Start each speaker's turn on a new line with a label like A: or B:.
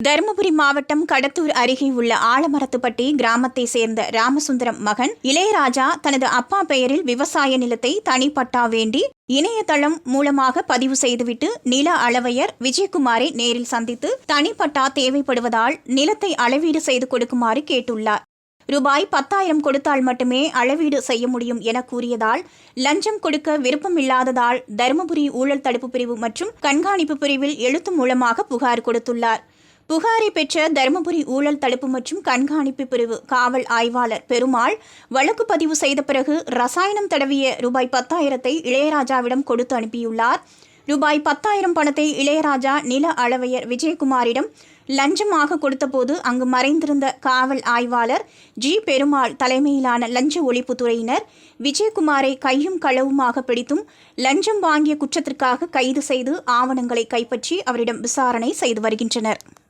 A: தருமபுரி மாவட்டம் கடத்தூர் அருகே உள்ள ஆலமரத்துப்பட்டி கிராமத்தை சேர்ந்த ராமசுந்தரம் மகன் இளையராஜா தனது அப்பா பெயரில் விவசாய நிலத்தை தனிப்பட்டா வேண்டி இணையதளம் மூலமாக பதிவு செய்துவிட்டு நில அளவையர் விஜயகுமாரை நேரில் சந்தித்து தனிப்பட்டா தேவைப்படுவதால் நிலத்தை அளவீடு செய்து கொடுக்குமாறு கேட்டுள்ளார். ரூபாய் பத்தாயிரம் கொடுத்தால் மட்டுமே அளவீடு செய்ய முடியும் என கூறியதால் லஞ்சம் கொடுக்க விருப்பமில்லாததால் தருமபுரி ஊழல் தடுப்பு பிரிவு மற்றும் கண்காணிப்பு பிரிவில் எழுத்து மூலமாக புகார் கொடுத்துள்ளார். புகாரை பெற்ற தருமபுரி ஊழல் தடுப்பு மற்றும் கண்காணிப்பு பிரிவு காவல் ஆய்வாளர் பெருமாள் வழக்கு பதிவு செய்த பிறகு ரசாயனம் தடவிய ரூபாய் பத்தாயிரத்தை இளையராஜாவிடம் கொடுத்து அனுப்பியுள்ளார். ரூபாய் பத்தாயிரம் பணத்தை இளையராஜா நில அளவையர் விஜயகுமாரிடம் லஞ்சமாக கொடுத்தபோது அங்கு மறைந்திருந்த காவல் ஆய்வாளர் ஜி பெருமாள் தலைமையிலான லஞ்ச ஒழிப்புத்துறையினர் விஜயகுமாரை கையும் களவுமாக பிடித்தும் லஞ்சம் வாங்கிய குற்றத்திற்காக கைது செய்து ஆவணங்களை கைப்பற்றி அவரிடம் விசாரணை செய்து வருகின்றனர்.